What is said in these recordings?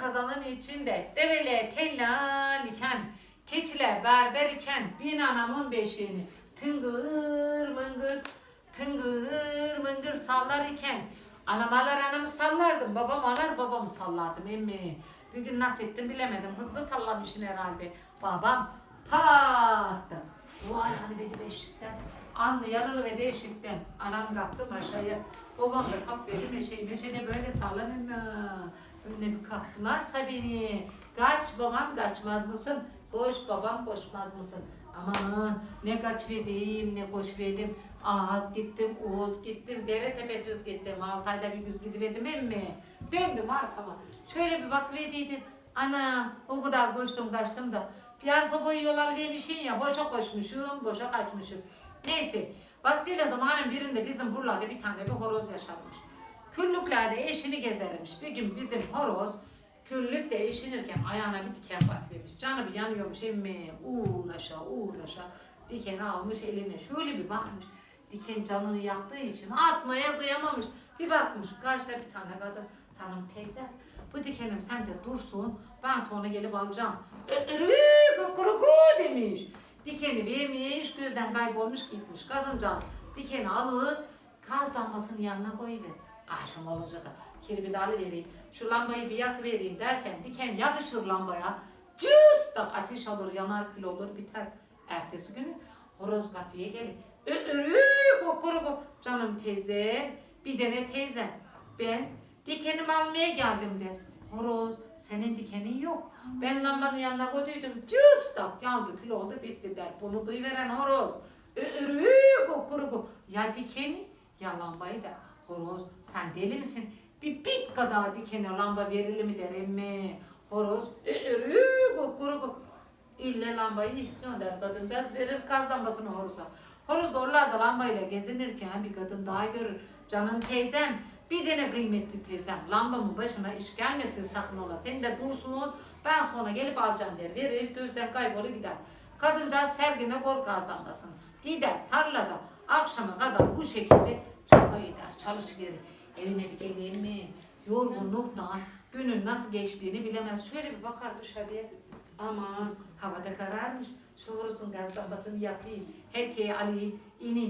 kazanın içinde devele tellal iken, keçiler berber iken, bin anamın beşiğini tıngır mıngır, tıngır mıngır sallar iken, anam alar anamı sallardım, babam alar babamı sallardım emmi. Bugün nasıl ettim bilemedim, hızlı sallamışım herhalde. Babam pattı. Yuvarlanı dedi beşikten. Anlı yarılı ve değişikten. Anam kalktım aşağıya. Babam da kalk verdi meşeyi. Meşede böyle sallanım ya. Önüne bir kalktılarsa beni. Kaç babam kaçmaz mısın? Koş babam koşmaz mısın? Aman ne kaç verdim ne koş verdim. Ağız gittim, Oğuz gittim, dere tepe düz gittim. Altay'da bir güz gidiverdim emmi. Döndüm arkama. Şöyle bir bakıverdiydim. Anam o kadar koştum kaçtım da. Bir an popoyu yol alıvermişsin ya boşa koşmuşum, boşa kaçmışım. Neyse vaktiyle zamanın birinde bizim buralarda bir tane bir horoz yaşarmış. Küllüklerde eşini gezermiş. Bir gün bizim horoz küllükte eşinirken ayağına bir diken batıvermiş. Canı bir yanıyormuş emmi. Uğraşa uğraşa dikeni almış eline. Şöyle bir bakmış. Diken canını yaktığı için atmaya kıyamamış. Bir bakmış karşıda bir tane kadın. Sanım teyze bu dikenim sende dursun. Ben sonra gelip alacağım. Kukuruku demiş. Dikeni vermiş, gözden kaybolmuş gitmiş. Kadıncağız dikeni alır, gaz lambasının yanına koyuver. Akşam olunca da kirbi dalı vereyim. Şu lambayı bir yak vereyim derken diken yapışır lambaya. Cüz da ateş alır, yanar kül olur, biter. Ertesi günü horoz kapıya gelir. Örü kukuruku. Canım teyze, bir tane teyzem. Ben dikenimi almaya geldim der. Horoz, senin dikenin yok. Ben lambanın yanına koyduydum. Cüz tak yandı kül oldu bitti der. Bunu duyuveren horoz. Örü kukuruku. Ya dikeni ya lambayı da. Horoz sen deli misin? Bir bit kadar dikene lamba verilir mi der emmi. Horoz örü kukuruku. İlle lambayı istiyor der. Kadıncağız verir kaz lambasını horoza. Horoz da oralarda lambayla gezinirken bir kadın daha görür. Canım teyzem bir tane kıymetli teyzem lambamın başına iş gelmesin sakın ola. Sen de dursun ben sonra gelip alacağım der. Verir gözden kaybolu gider. Kadıncağız sergine kor gaz lambasını. Gider tarlada akşama kadar bu şekilde çapa eder çalışıverir. Evine bir geleyim mi? Yorgunlukla günün nasıl geçtiğini bilemez. Şöyle bir bakar dışarıya. Aman havada kararmış. Horozun gaz lambasını yakayım. Herkeye alayım.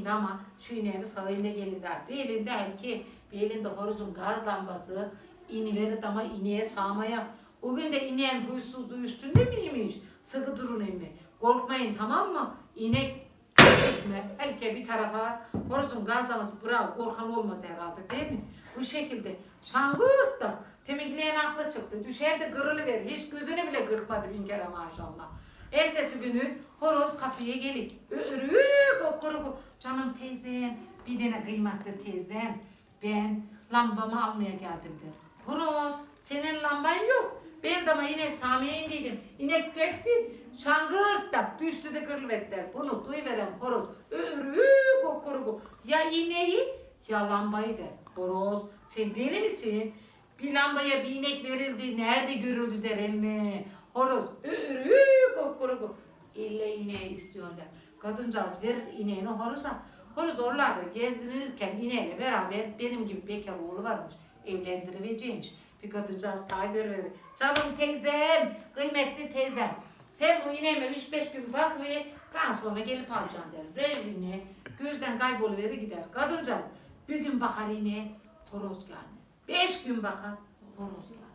de ama şu ineğimi sağında gelin der. Bir elinde erkeği, bir elinde horozun gaz lambası. İniverir ama ineğe sağmaya. O gün de ineğin huysuzluğu üstünde miymiş? Sıkı durun emmi. Korkmayın tamam mı? İnek gitme. Erkeğe bir tarafa. Horozun gaz lambası bravo. Korkan olmadı herhalde değil mi? Bu şekilde. Şangırt da. Temizleyen aklı çıktı. Düşer de kırılıverir. Hiç gözünü bile kırpmadı bin kere maşallah. Ertesi günü horoz kapıya gelip örü kokuruku. Canım teyzem, bir tane kıymetli teyzem. Ben lambamı almaya geldim der. Horoz, senin lamban yok. Ben de ama inek samiye indiydim. İnek tepti. Şangırt da düştü de kırılıverdiler. Bunu duyuveren horoz. Örü kokuruku. Ya ineği ya lambayı der. Horoz, sen deli misin? Bir lambaya bir inek verildi, nerede görüldü der emmi. Horoz, ürü, kokuruku. İlle ineği istiyor der. Kadıncağız verir ineğini horoza. Horoz oralarda gezdirirken ineğiyle beraber benim gibi bekar oğlu varmış. Evlendireceğimiş. Bir kadıncağız daha görüverir. Canım teyzem, kıymetli teyzem. Sen bu ineğime 3-5 gün bak ve ben sonra gelip alacağım der. Verir ineği, gözden kayboluverir gider. Kadıncağız bir gün bakar ineğe, horoz gelmez. Beş gün bakar, horoz gelmez.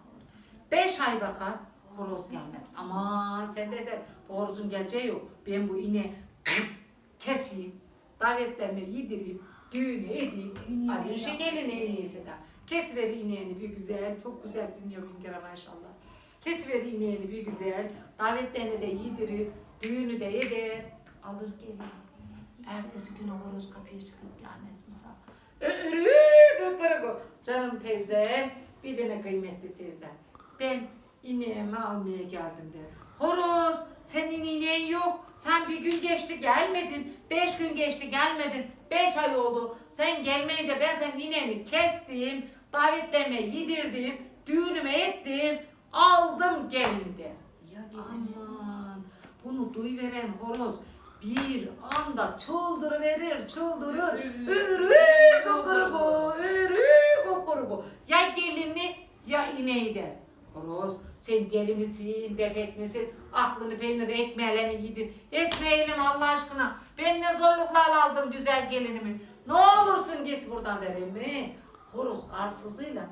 Beş ay bakar, horoz gelmez. Ama sende de horozun geleceği yok. Ben bu ineği keseyim, davetlerini yedireyim, düğünü edeyim. Hadi işe gelin en iyisi de. Kes ver ineğini bir güzel, çok güzel dinliyor bin kere maşallah. Kes ver ineğini bir güzel, davetlerini de yedirir, düğünü de eder, alır gelir. Ertesi gün horoz kapıya çıkıp gelmez misafir. Kıkırıkı. Canım teyze, bir tane kıymetli teyze. Ben ineğimi almaya geldim der. Horoz, senin ineğin yok. Sen bir gün geçti gelmedin. Beş gün geçti gelmedin. Beş ay oldu. Sen gelmeyince ben senin ineğini kestim. Davetlerime yedirdim. Düğünüme ettim. Aldım gelini de. Aman bunu duyveren horoz bir anda çıldırıverir, çıldırır. Ürü kokuruku, ürü kokuruku. Ya gelini ya ineği der. Horoz sen deli misin, depek misin? Aklını peynir ekmeğiyle mi yedin? Ekmeğiyle mi Allah aşkına? Ben ne zorluklar aldım güzel gelinimi. Ne olursun git buradan derim mi? Horoz arsızlığıyla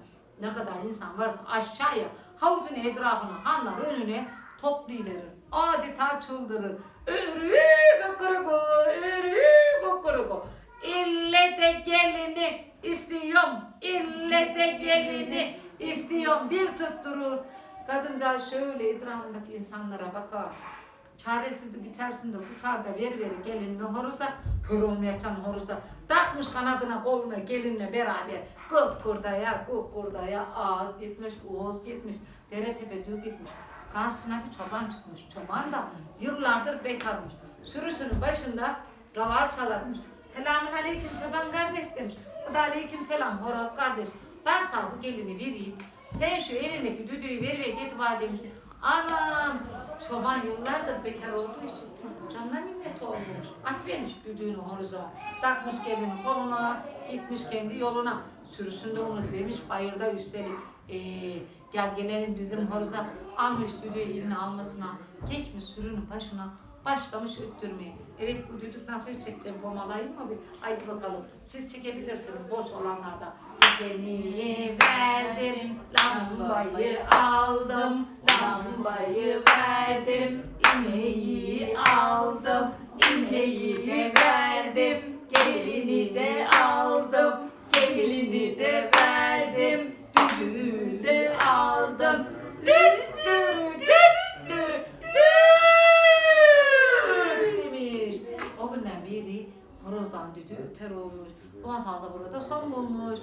ne kadar insan varsa aşağıya havucun etrafına hanlar önüne toplayıverir. Adeta çıldırır. Örü kukuruku, örü kukuruku. İlle de gelini istiyorum, ille de gelini istiyorum. Bir tutturur. Kadıncağız şöyle etrafındaki insanlara bakar. Çaresizlik içerisinde tutar da ver veri gelinle horoza, kör olmayan horoza takmış kanadına koluna gelinle beraber kukkurdaya kukkurdaya ağız gitmiş, uğuz gitmiş, dere tepe düz gitmiş. Karşısına bir çoban çıkmış. Çoban da yıllardır bekarmış. Sürüsünün başında gaval çalarmış. Selamun aleyküm çoban kardeş demiş. O da aleyküm selam horoz kardeş. Ben sana bu gelini vereyim. Sen şu elindeki düdüğü ver ve git bana demiş. Anam çoban yıllardır bekar olduğu için canına minnet olmuş. At vermiş düdüğünü horoza. Takmış gelinin koluna, gitmiş kendi yoluna. Sürüsünde unutvermiş bayırda üstelik. Ee, gel gelelim bizim horoza. Almış düdüğü eline almasına. Geçmiş sürünün başına. Başlamış öttürmeye. Evet bu düdük nasıl ötecek tempom alayım mı? bir? Haydi bakalım. Siz çekebilirsiniz boş olanlarda. Dikeni verdim, lambayı aldım, lambayı verdim, ineği aldım, ineği de verdim, gelini de aldım, gelini de verdim, düdüğü de aldım. Düdüğü, düdüğü, düdüğü demiş. O günden beri horozdan düdüğü öter olmuş. Ondan sonra da burada son bulmuş.